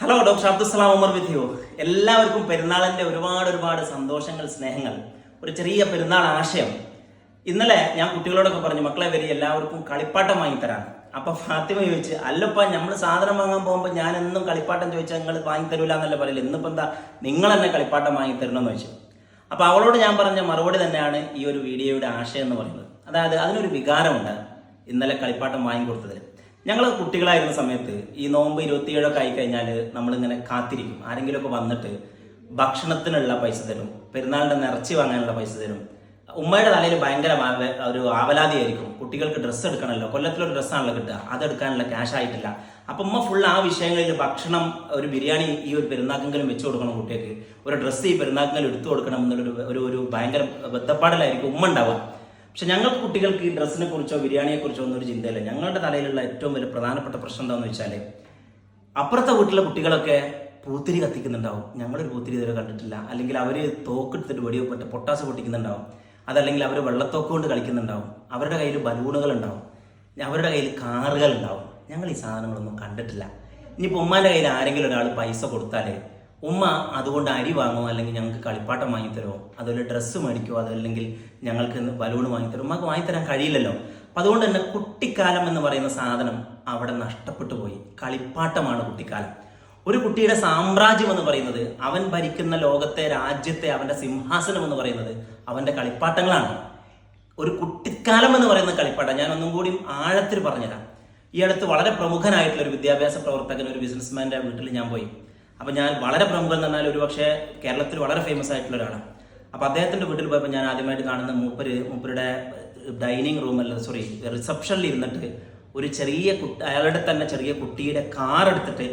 Hello doctor Abdussalam Umar വിധിയോ എല്ലാവർക്കും പെരുന്നാളിന്റെ ഒരുപാട് ഒരുപാട് സന്തോഷങ്ങൾ സ്നേഹങ്ങൾ. ഒരു ചെറിയ പെരുന്നാൾ ആശയം. ഇന്നലെ ഞാൻ കുട്ടികളോടൊക്കെ പറഞ്ഞു മക്കളെ വരി എല്ലാവർക്കും കളിപ്പാട്ടം വാങ്ങിത്തരാം അപ്പൊ ഫാത്തിമ ചോദിച്ച് അല്ലപ്പ നമ്മൾ സാധനം വാങ്ങാൻ പോകുമ്പോൾ ഞാൻ എന്നും കളിപ്പാട്ടം ചോദിച്ചാൽ നിങ്ങൾ വാങ്ങിത്തരൂല എന്നല്ല പറയില്ല ഇന്നിപ്പോ എന്താ നിങ്ങൾ തന്നെ കളിപ്പാട്ടം വാങ്ങിത്തരണമെന്ന് ചോദിച്ചു. അപ്പൊ അവളോട് ഞാൻ പറഞ്ഞ മറുപടി തന്നെയാണ് ഈ ഒരു വീഡിയോയുടെ ആശയം എന്ന് പറയുന്നത്. അതായത് അതിനൊരു വികാരമുണ്ട് ഇന്നലെ കളിപ്പാട്ടം വാങ്ങിക്കൊടുത്തതിൽ ഞങ്ങൾ കുട്ടികളായിരുന്ന സമയത്ത് ഈ നോമ്പ് ഇരുപത്തിയേഴൊക്കെ ആയി കഴിഞ്ഞാൽ നമ്മളിങ്ങനെ കാത്തിരിക്കും. ആരെങ്കിലുമൊക്കെ വന്നിട്ട് ഭക്ഷണത്തിനുള്ള പൈസ തരും പെരുന്നാളിന്റെ നിറച്ചി വാങ്ങാനുള്ള പൈസ തരും. ഉമ്മയുടെ തലയിൽ ഭയങ്കര ഒരു ആവലാതിയായിരിക്കും. കുട്ടികൾക്ക് ഡ്രസ്സ് എടുക്കണമല്ലോ കൊല്ലത്തിലൊരു ഡ്രസ്സാണല്ലോ കിട്ടുക. അതെടുക്കാനുള്ള ക്യാഷ് ആയിട്ടില്ല. അപ്പം ഉമ്മ ഫുൾ ആ വിഷയങ്ങളിൽ ഭക്ഷണം ഒരു ബിരിയാണി ഈ ഒരു പെരുന്നാക്കെങ്കിലും വെച്ചു കൊടുക്കണം കുട്ടികൾക്ക്. ഒരു ഡ്രസ്സ് ഈ പെരുന്നാക്കെങ്കിലും എടുത്തു കൊടുക്കണം എന്നുള്ളൊരു ഒരു ഒരു ഭയങ്കര ബന്ധപ്പാടിലായിരിക്കും ഉമ്മ ഉണ്ടാവുക. പക്ഷെ ഞങ്ങൾക്ക് കുട്ടികൾക്ക് ഈ ഡ്രസ്സിനെ കുറിച്ചോ ബിരിയാണിയെ കുറിച്ചോ ഒന്നും ഒരു ചിന്തയില്ല. ഞങ്ങളുടെ തലയിലുള്ള ഏറ്റവും വലിയ പ്രധാനപ്പെട്ട പ്രശ്നം എന്താണെന്ന് വെച്ചാൽ അപ്പുറത്തെ വീട്ടിലെ കുട്ടികളൊക്കെ പൂത്തിരി കത്തിക്കുന്നുണ്ടാവും. ഞങ്ങളൊരു പൂത്തിരി ഇതുവരെ കണ്ടിട്ടില്ല. അല്ലെങ്കിൽ അവർ തോക്കെടുത്തിട്ട് വെടിയൊപ്പിട്ട് പൊട്ടാസ് പൊട്ടിക്കുന്നുണ്ടാവും. അതല്ലെങ്കിൽ അവർ വെള്ളത്തോക്ക് കൊണ്ട് കളിക്കുന്നുണ്ടാവും. അവരുടെ കയ്യിൽ ബലൂണുകൾ ഉണ്ടാവും അവരുടെ കയ്യിൽ കാറുകൾ ഉണ്ടാവും ഞങ്ങൾ ഈ സാധനങ്ങളൊന്നും കണ്ടിട്ടില്ല. ഇനി ഉമ്മാന്റെ കയ്യിൽ ആരെങ്കിലും ഒരാൾ പൈസ കൊടുത്താലേ ഉമ്മ അതുകൊണ്ട് അരി വാങ്ങുമോ അല്ലെങ്കിൽ ഞങ്ങൾക്ക് കളിപ്പാട്ടം വാങ്ങിത്തരുമോ അതുപോലെ ഡ്രസ്സ് മേടിക്കുമോ അതല്ലെങ്കിൽ ഞങ്ങൾക്ക് ബലൂൺ വാങ്ങിത്തരും ഉമ്മക്ക് വാങ്ങിത്തരാൻ കഴിയില്ലല്ലോ. അപ്പം അതുകൊണ്ട് തന്നെ കുട്ടിക്കാലം എന്ന് പറയുന്ന സാധനം അവിടെ നഷ്ടപ്പെട്ടു പോയി. കളിപ്പാട്ടമാണ് കുട്ടിക്കാലം. ഒരു കുട്ടിയുടെ സാമ്രാജ്യം എന്ന് പറയുന്നത് അവൻ ഭരിക്കുന്ന ലോകത്തെ രാജ്യത്തെ അവന്റെ സിംഹാസനം എന്ന് പറയുന്നത് അവന്റെ കളിപ്പാട്ടങ്ങളാണ്. ഒരു കുട്ടിക്കാലം എന്ന് പറയുന്ന കളിപ്പാട്ടം ഞാൻ ഒന്നും കൂടി ആഴത്തിൽ പറഞ്ഞുതരാം. ഈ അടുത്ത് വളരെ പ്രമുഖനായിട്ടുള്ള ഒരു വിദ്യാഭ്യാസ പ്രവർത്തകൻ ഒരു ബിസിനസ്മാന്റെ വീട്ടിൽ ഞാൻ പോയി. അപ്പൊ ഞാൻ വളരെ പ്രമുഖൻ എന്ന് പറഞ്ഞാൽ ഒരു പക്ഷേ കേരളത്തിൽ വളരെ ഫേമസ് ആയിട്ടുള്ള ഒരാളാണ് അപ്പൊ അദ്ദേഹത്തിന്റെ വീട്ടിൽ പോയപ്പോൾ ഞാൻ ആദ്യമായിട്ട് കാണുന്ന മൂപ്പര് മൂപ്പരുടെ ഡൈനിങ് റൂമല്ല സോറി റിസപ്ഷനിൽ ഇരുന്നിട്ട് ഒരു ചെറിയ കുട്ടി അയാളുടെ തന്നെ ചെറിയ കുട്ടിയുടെ കാർ എടുത്തിട്ട്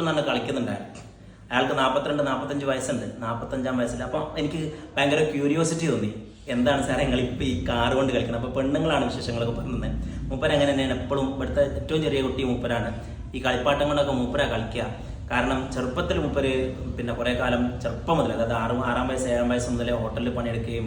എന്നാണ് കളിക്കുന്നുണ്ടായിരുന്നു. അയാൾക്ക് നാൽപ്പത്തിരണ്ട് നാൽപ്പത്തഞ്ച് വയസ്സുണ്ട്. നാൽപ്പത്തഞ്ചാം വയസ്സിൽ അപ്പം എനിക്ക് ഭയങ്കര ക്യൂരിയോസിറ്റി തോന്നി. എന്താണ് സാറേ നിങ്ങൾ ഇപ്പം ഈ കാർ കൊണ്ട് കളിക്കുന്നത്? അപ്പോൾ പെണ്ണുങ്ങളാണ് വിശേഷങ്ങളൊക്കെ പറഞ്ഞത് മൂപ്പര അങ്ങനെ തന്നെയാണ്. എപ്പോഴും ഇവിടുത്തെ ഏറ്റവും ചെറിയ കുട്ടി മൂപ്പരാണ്. ഈ കളിപ്പാട്ടം കൊണ്ടൊക്കെ മൂപ്പര കളിക്കുക. കാരണം ചെറുപ്പത്തിൽ മൂപ്പര് പിന്നെ കുറേ കാലം ചെറുപ്പം മുതൽ അതായത് ആറ് ആറാം വയസ്സ് ഏഴാം വയസ്സ് മുതലേ ഹോട്ടലിൽ പണിയെടുക്കുകയും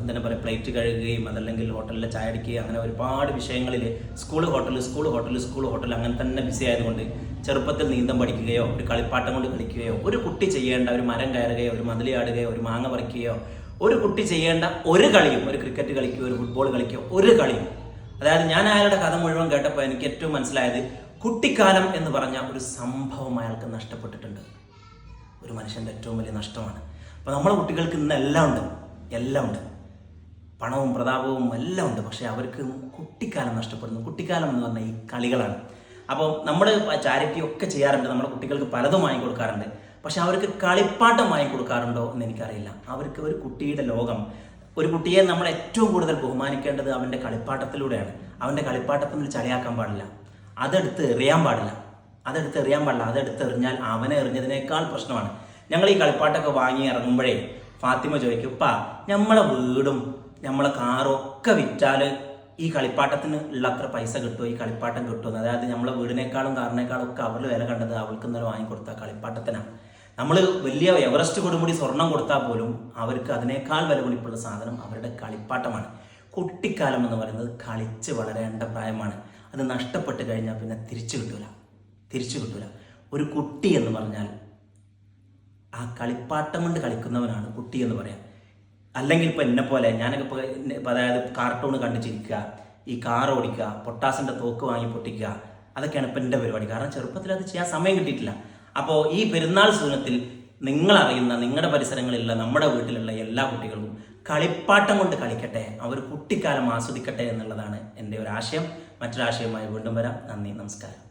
എന്താ പറയുക പ്ലേറ്റ് കഴുകുകയും അതല്ലെങ്കിൽ ഹോട്ടലിലെ ചായ അടിക്കുകയും അങ്ങനെ ഒരുപാട് വിഷയങ്ങളിൽ school hotel school hotel school hotel അങ്ങനെ തന്നെ ബിസി ആയതുകൊണ്ട് ചെറുപ്പത്തിൽ നീന്തം പഠിക്കുകയോ ഒരു കളിപ്പാട്ടം കൊണ്ട് കളിക്കുകയോ ഒരു കുട്ടി ചെയ്യേണ്ട ഒരു മരം കയറുകയോ ഒരു മതിലി ആടുകയോ ഒരു മാങ്ങ പറിക്കുകയോ ഒരു കുട്ടി ചെയ്യേണ്ട ഒരു കളിയും ഒരു ക്രിക്കറ്റ് കളിക്കുകയോ ഒരു ഫുട്ബോൾ കളിക്കുകയോ ഒരു കളിയും അതായത് ഞാൻ അയാളുടെ കഥ മുഴുവൻ കേട്ടപ്പോൾ എനിക്ക് ഏറ്റവും മനസ്സിലായത് കുട്ടിക്കാലം എന്ന് പറഞ്ഞ ഒരു സംഭവം അയാൾക്ക് നഷ്ടപ്പെട്ടിട്ടുണ്ട്. ഒരു മനുഷ്യന്റെ ഏറ്റവും വലിയ നഷ്ടമാണ്. അപ്പോൾ നമ്മളെ കുട്ടികൾക്ക് ഇന്ന് എല്ലാം ഉണ്ട്. എല്ലാം ഉണ്ട്. പണവും പ്രതാപവും എല്ലാം ഉണ്ട്. പക്ഷേ അവർക്ക് കുട്ടിക്കാലം നഷ്ടപ്പെടുന്നു. കുട്ടിക്കാലം എന്ന് പറഞ്ഞാൽ ഈ കളികളാണ്. അപ്പോൾ നമ്മൾ ചാരിറ്റി ഒക്കെ ചെയ്യാറുണ്ട്. നമ്മുടെ കുട്ടികൾക്ക് പലതും വാങ്ങി കൊടുക്കാറുണ്ട്. പക്ഷെ അവർക്ക് കളിപ്പാട്ടം വാങ്ങി കൊടുക്കാറുണ്ടോ എന്ന് എനിക്കറിയില്ല. അവർക്ക് ഒരു കുട്ടിയുടെ ലോകം ഒരു കുട്ടിയെ നമ്മൾ ഏറ്റവും കൂടുതൽ ബഹുമാനിക്കേണ്ടത് അവന്റെ കളിപ്പാട്ടത്തിലൂടെയാണ്. അവന്റെ കളിപ്പാട്ടത്തിൽ ചളിയാക്കാൻ പാടില്ല. അതെടുത്ത് എറിയാൻ പാടില്ല. അതെടുത്ത് എറിയാൻ പാടില്ല. അതെടുത്ത് എറിഞ്ഞാൽ അവനെ എറിഞ്ഞതിനേക്കാൾ പ്രശ്നമാണ്. ഞങ്ങൾ ഈ കളിപ്പാട്ടൊക്കെ വാങ്ങി ഇറങ്ങുമ്പോഴേ ഫാത്തിമ ചോദിക്കും ഇപ്പ നമ്മളെ വീടും നമ്മളെ കാറും ഒക്കെ വിറ്റാൽ ഈ കളിപ്പാട്ടത്തിന് ഉള്ള അത്ര പൈസ കിട്ടുമോ ഈ കളിപ്പാട്ടം കിട്ടുമോ അതായത് നമ്മളെ വീടിനേക്കാളും കാറിനേക്കാളും ഒക്കെ അവരുടെ വില കണ്ടത് അവൾക്ക് ഇന്നലെ വാങ്ങിക്കൊടുത്ത കളിപ്പാട്ടത്തിനാണ്. നമ്മൾ വലിയ എവറസ്റ്റ് കൊടുമുടി സ്വർണം കൊടുത്താൽ പോലും അവർക്ക് അതിനേക്കാൾ വിലപിടിപ്പുള്ള സാധനം അവരുടെ കളിപ്പാട്ടമാണ്. കുട്ടിക്കാലം എന്ന് പറയുന്നത് കളിച്ച് വളരേണ്ട പ്രായമാണ്. അത് നഷ്ടപ്പെട്ട് കഴിഞ്ഞാൽ പിന്നെ തിരിച്ചു കിട്ടൂല. തിരിച്ചു കിട്ടൂല. ഒരു കുട്ടി എന്ന് പറഞ്ഞാൽ ആ കളിപ്പാട്ടം കൊണ്ട് കളിക്കുന്നവനാണ് കുട്ടി എന്ന് പറയാം. അല്ലെങ്കിൽ ഇപ്പോൾ എന്നെ പോലെ ഞാനൊക്കെ ഇപ്പോൾ അതായത് കാർട്ടൂൺ കണ്ടു ചിരിക്കുക ഈ കാർ ഓടിക്കുക പൊട്ടാസിന്റെ തോക്ക് വാങ്ങി പൊട്ടിക്കുക അതൊക്കെയാണ് ഇപ്പം എന്റെ പരിപാടി. കാരണം ചെറുപ്പത്തിൽ അത് ചെയ്യാൻ സമയം കിട്ടിയിട്ടില്ല. അപ്പോൾ ഈ പെരുന്നാൾ സൂനത്തിൽ നിങ്ങളറിയുന്ന നിങ്ങളുടെ പരിസരങ്ങളിലുള്ള നമ്മുടെ വീട്ടിലുള്ള എല്ലാ കുട്ടികളും കളിപ്പാട്ടം കൊണ്ട് കളിക്കട്ടെ അവർ കുട്ടിക്കാലം ആസ്വദിക്കട്ടെ എന്നുള്ളതാണ് എന്റെ ഒരു ആശയം മറ്റൊരാശയവുമായി വീണ്ടും വരാം. നന്ദി നമസ്കാരം.